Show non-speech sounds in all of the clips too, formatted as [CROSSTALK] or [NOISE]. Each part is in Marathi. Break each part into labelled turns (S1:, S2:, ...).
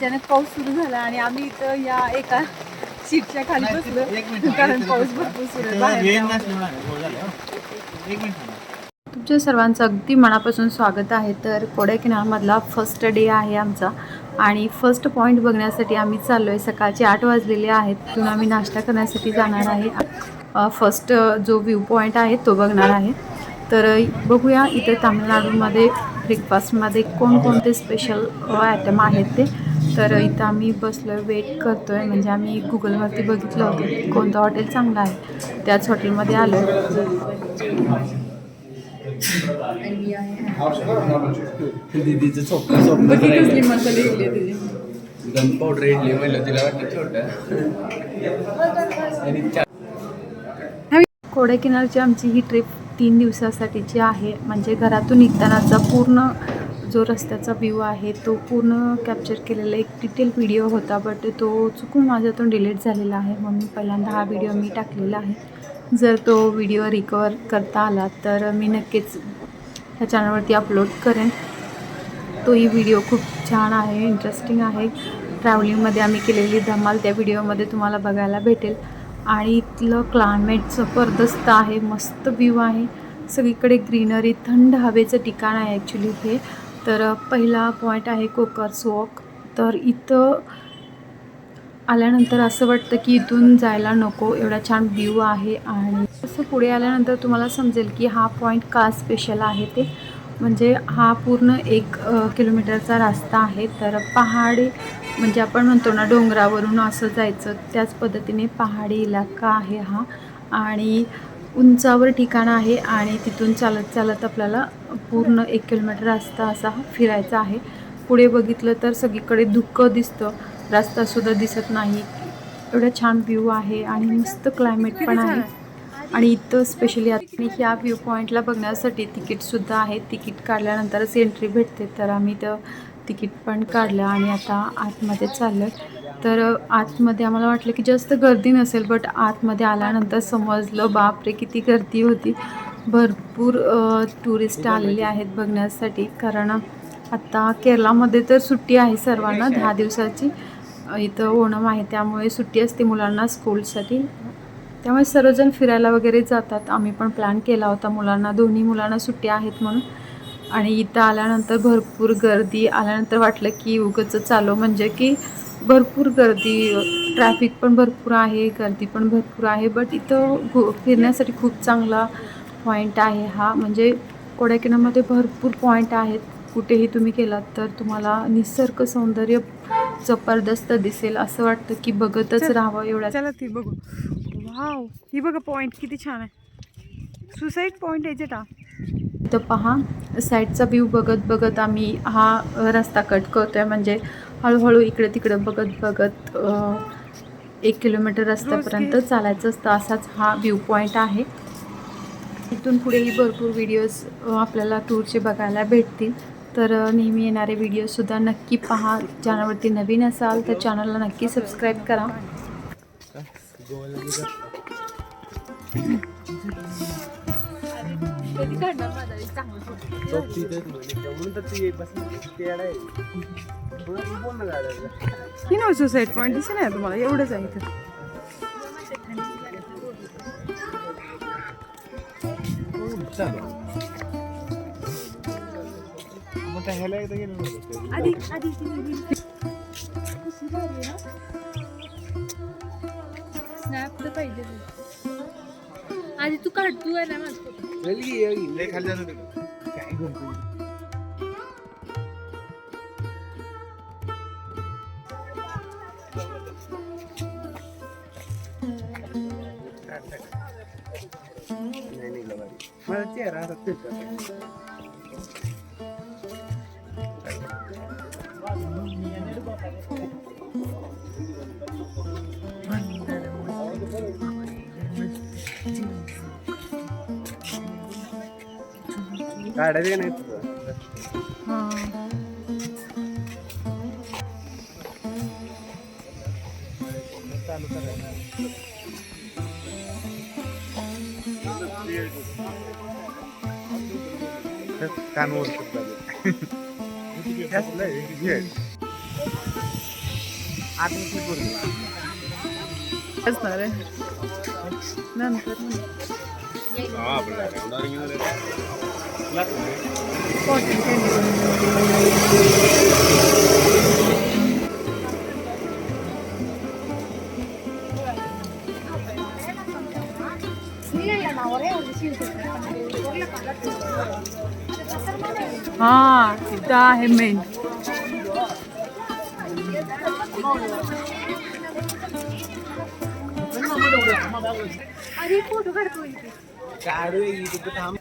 S1: अचानक पाऊस सुरू झाला आणि आम्ही इथं या एका सीटच्या खाली बसलो.
S2: एक मिनिट
S1: कारण पाऊस भरपूर सुरू
S2: हो.
S1: तुमच्या सर्वांचं अगदी मनापासून स्वागत आहे. तर कोडायकिनारमधला फर्स्ट डे आहे आमचा आणि फर्स्ट पॉईंट बघण्यासाठी आम्ही चाललो आहे सकाळचे आठ वाजलेले आहेत. तिथून आम्ही नाश्ता करण्यासाठी जाणार आहे. फर्स्ट जो व्ह्यू पॉईंट आहे तो बघणार आहे. तर बघूया इथे तामिळनाडूमध्ये ब्रेकफास्टमध्ये कोणकोणते स्पेशल आयटम आहेत ते. तर इथं आम्ही बसलो आहे वेट करतो आहे म्हणजे आम्ही गुगलवरती बघितलं होतं की कोणतं हॉटेल चांगलं आहे. त्याच हॉटेलमध्ये आलो.
S3: दीदीचं गन पावडर इडली म्हणलं तिला वाटलं छोटं. आणि चा-
S1: कोडायकिनारची आमची ही ट्रिप तीन दिवसासाठीची आहे. म्हणजे घरातून निघतानाचा पूर्ण जो रस्त्याचा व्ह्यू आहे तो पूर्ण कॅप्चर केलेला एक डिटेल व्हिडिओ होता बट तो चुकून माझ्यातून डिलीट झालेला आहे. म्हणून पहिल्यांदा हा व्हिडिओ मी टाकलेला आहे. जर तो व्हिडिओ रिकवर करता आला तर मी नक्कीच ह्या चॅनलवरती अपलोड करेन. तोही व्हिडिओ खूप छान आहे इंटरेस्टिंग आहे. ट्रॅव्हलिंगमध्ये आम्ही केलेली धमाल त्या व्हिडिओमध्ये तुम्हाला बघायला भेटेल. आणि इथलं क्लायमेट जबरदस्त आहे मस्त व्ह्यू आहे. सगळीकडे ग्रीनरी थंड हवेचं ठिकाण आहे ॲक्च्युली हे. तर पहिला पॉईंट आहे कोकर्स वॉक. तर इथं आल्यानंतर असं वाटतं की इथून जायला नको एवढा छान व्ह्यू आहे आणि असं पुढे आल्यानंतर तुम्हाला समजेल की हा पॉईंट का स्पेशल आहे ते. म्हणजे हा पूर्ण एक किलोमीटरचा रस्ता आहे. तर पहाडी म्हणजे आपण म्हणतो ना डोंगरावरून असं जायचं त्याच पद्धतीने पहाडी इलाका आहे हा. आणि उंचावर ठिकाण आहे आणि तिथून चालत चालत आपल्याला पूर्ण एक किलोमीटर रस्ता असा फिरायचा आहे. पुढे बघितलं तर सगळीकडे धुकं दिसतं. रस्तासुद्धा दिसत नाही. एवढा छान व्ह्यू आहे आणि मस्त क्लायमेट पण आहे. आणि इथं स्पेशली आणि ह्या व्ह्यू पॉईंटला बघण्यासाठी तिकीटसुद्धा आहे. तिकीट काढल्यानंतरच एंट्री भेटते. तर आम्ही तर तिकीट पण काढलं आणि आता आतमध्ये चाललं तर आतमध्ये आम्हाला वाटलं की जास्त गर्दी नसेल बट आतमध्ये आल्यानंतर समजलं बापरे किती गर्दी होती. भरपूर टुरिस्ट आलेले आहेत बघण्यासाठी. कारण आत्ता केरळामध्ये तर सुट्टी आहे सर्वांना दहा दिवसाची. इथं ओणम आहे त्यामुळे सुट्टी असते मुलांना स्कूलसाठी. त्यामुळे सर्वजण फिरायला वगैरे जातात. आम्ही पण प्लॅन केला होता मुलांना दोन्ही मुलांना सुट्ट्या आहेत म्हणून. आणि इथं आल्यानंतर भरपूर गर्दी आल्यानंतर वाटलं की उगच चालू. म्हणजे की भरपूर गर्दी ट्रॅफिक पण भरपूर आहे गर्दी पण भरपूर आहे बट इथं घु फिरण्यासाठी खूप चांगला पॉईंट आहे हा. म्हणजे कोडायकिनामध्ये भरपूर पॉईंट आहेत. कुठेही तुम्ही गेलात तर तुम्हाला निसर्ग सौंदर्य जबरदस्त दिसेल. असं वाटतं की बघतच राहावं एवढ्या
S4: चला ती बघू. वाव ही बघा पॉइंट किती छान आहे. सुसाईड पॉइंट आहे जेटा.
S1: तर पहा साईडचा व्ह्यू बघत बघत आम्ही हा रस्ता कट करतोय. म्हणजे हळूहळू इकडे तिकडे बघत बघत एक किलोमीटर रस्त्यापर्यंत चालायचं असतं असाच हा व्ह्यू पॉईंट आहे. इथून पुढेही भरपूर व्हिडिओज आपल्याला टूरचे बघायला भेटतील. तर नेहमी येणारे व्हिडिओसुद्धा नक्की पहा. चॅनलवरती नवीन असाल तर चॅनलला नक्की सबस्क्राईब करा.
S3: म्हणून तर ती बसली ते येडा आहे. थोडं तू.
S4: ही ना सुसाईड दिसे ना तुम्हाला एवढंच आहे इथं.
S3: मग त्या ह्याला एकदा गेलो नव्हतो.
S4: आधी आधी
S1: स्नॅप तर पाहिजे आधी तू काढ तू आहे ना माझं
S3: चल की, ये की. लय खाली जात होते का? काय करतोय? नाही निघलं भारी. माझा चेहरा असा तेच आहे. काढायचं का नाही तुझं? चालू करायचं कानवर सुद्धा आतमध्ये पूर्ण
S4: असणार आहे नंतर cotton candy. हा तिथं आहे मेन
S3: काढू ये तिथे थांब त्याची मा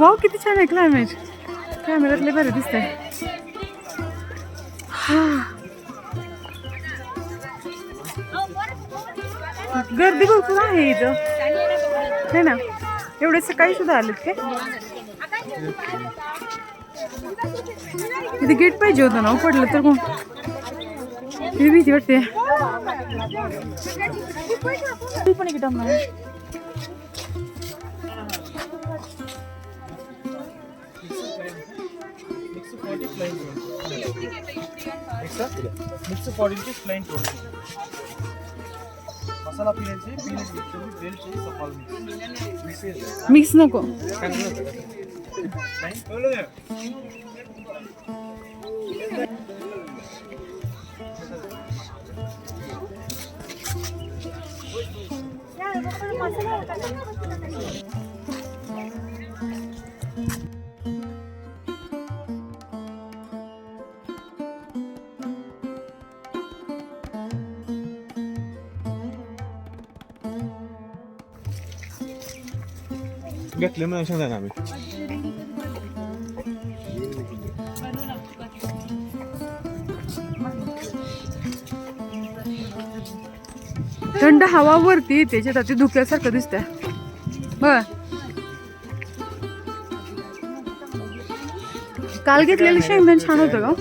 S4: वाव किती छान आहे क्लायमेट कॅमेऱ्यातले बरे दिसतंय. गर्दी भरपूर आहे इथं. है ना? एवढे सकाळी सुद्धा आलेत काय? इथे गेट पाहिजे होतं ना हो, पडलं तर कोण भीती वाटते. पण एक डम आहे.
S2: मिक्स क्वालिटी फ्लाइन टोटल मसाला पिण्याचे पिण्याचे बेलचे सफाल मिक्स
S4: मिक्स नको
S2: घेतले म्हणून सांगा आम्ही.
S4: थंड हवा वरती येते त्याच्यात ते धुक्यासारखं दिसतंय. बर काल घेतलेलं शेंगदाण छान होतं का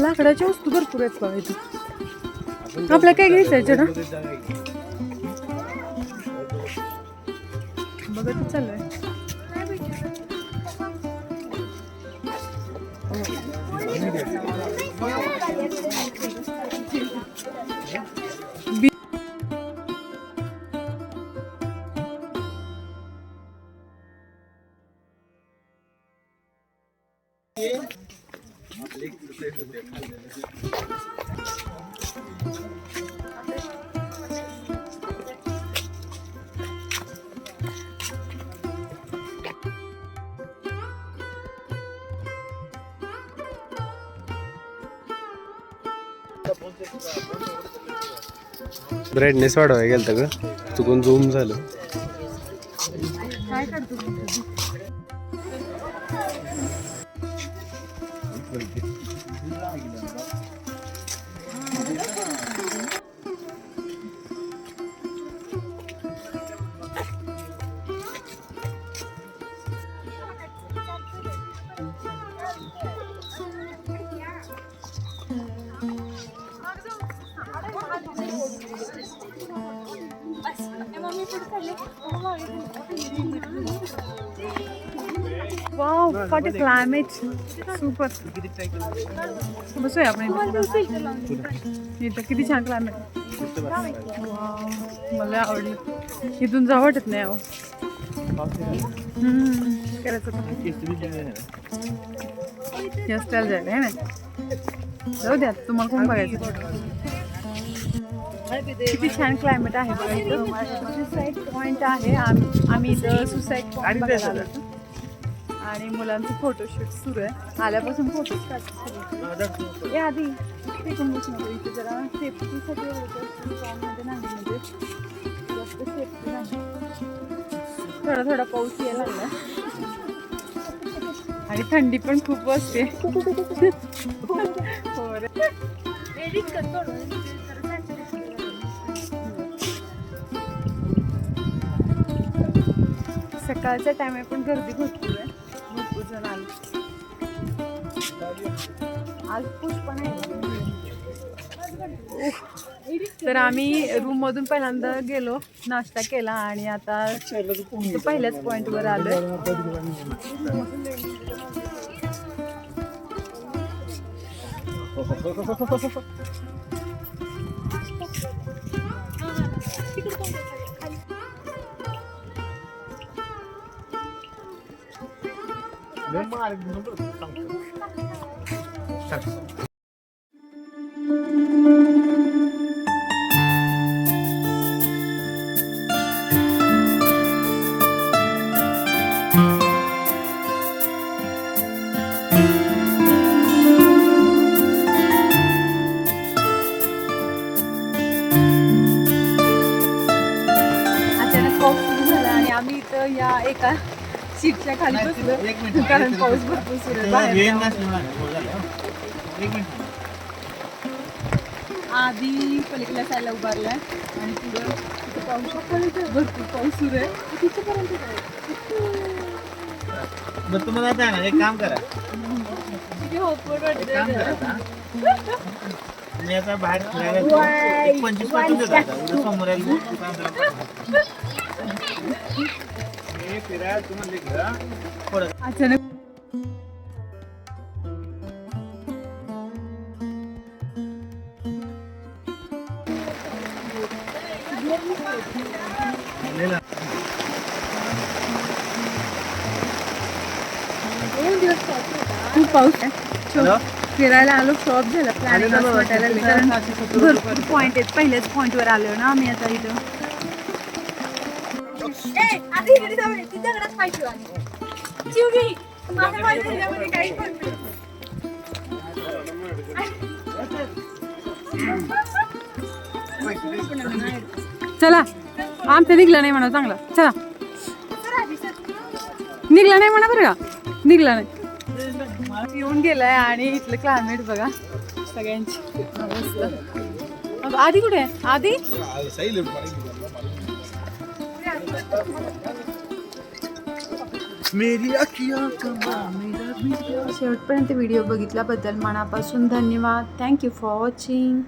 S4: लाकडाच्या वस्तू भरपूर आहेत बघा इथं. आपल्या काय घ्यायचं ना बघत चाललंय
S3: ब्राईटनेस वाढवायला गेलं का? चुकून झूम झालं.
S4: काय करतो? Wow what a climate super बसूया आपण इथं. किती छान क्लायमेट मला आवडलं. इथून जावं वाटत नाही अहो. करायचं जायला आहे ना? जाऊ द्या तुम्हाला कोण बघायचं? किती छान क्लायमेट आहे बघा इथं. सुसाईड पॉईंट आहे. आम- आम्ही इथं सुसाईड पॉईंट. आणि मुलांचं फोटोशूट सुरू आहे. आल्यापासून फोटो हे आधी इथे जरा. सेफ्टीसाठी मध्ये नाही म्हणजे जास्त सेफ्टी नाही. थोडा थोडा पाऊस यायला लागला. आणि थंडी पण खूप असते. [LAUGHS] सकाळच्या टाइम आहे पण गर्दी भरपूर आहे. भरपूर जण आले. आज पण आहे.
S5: तर आम्ही रूम मधून पहिल्यांदा गेलो नाश्ता केला आणि आता पहिल्याच पॉइंट वर आलोय अचानक
S2: मिनिट.
S5: कारण पाऊस भरपूर सुरू आहे. बाहेर
S2: हो, झालं. एक मिनिट.
S5: आधी पलीकडल्या साईडला उभारलाय. आणि पुढं तिथं पाऊस भरपूर पाऊस सुरू आहे. तिथपर्यंत
S2: बरं तुम्हाला आता आहे ना एक काम करा.
S5: किती.
S2: मी आता बाहेर फिरायला पंचवीस आता. उद्या समोर [LAUGHS]
S5: अचानक. खूप पाऊस आहे? फिरायला आलो शॉप झालं प्लॅनिंग
S2: आलेलं
S5: वाटायला लागलं
S2: बघा.
S5: कारण भरपूर पॉईंट आहेत पहिल्याच पॉईंटवर आलो ना आम्ही आता इथं चला आमचं निघलं नाही म्हणा चांगलं. चला. निघला नाही म्हणा बरं का? निघला नाही. येऊन गेलाय आणि इथलं क्लायमेट बघा सगळ्यांची. आधी कुठे? आहे. आधी
S1: शेवटपर्यंत व्हिडिओ बघितल्याबद्दल मनापासून धन्यवाद. Thank you for watching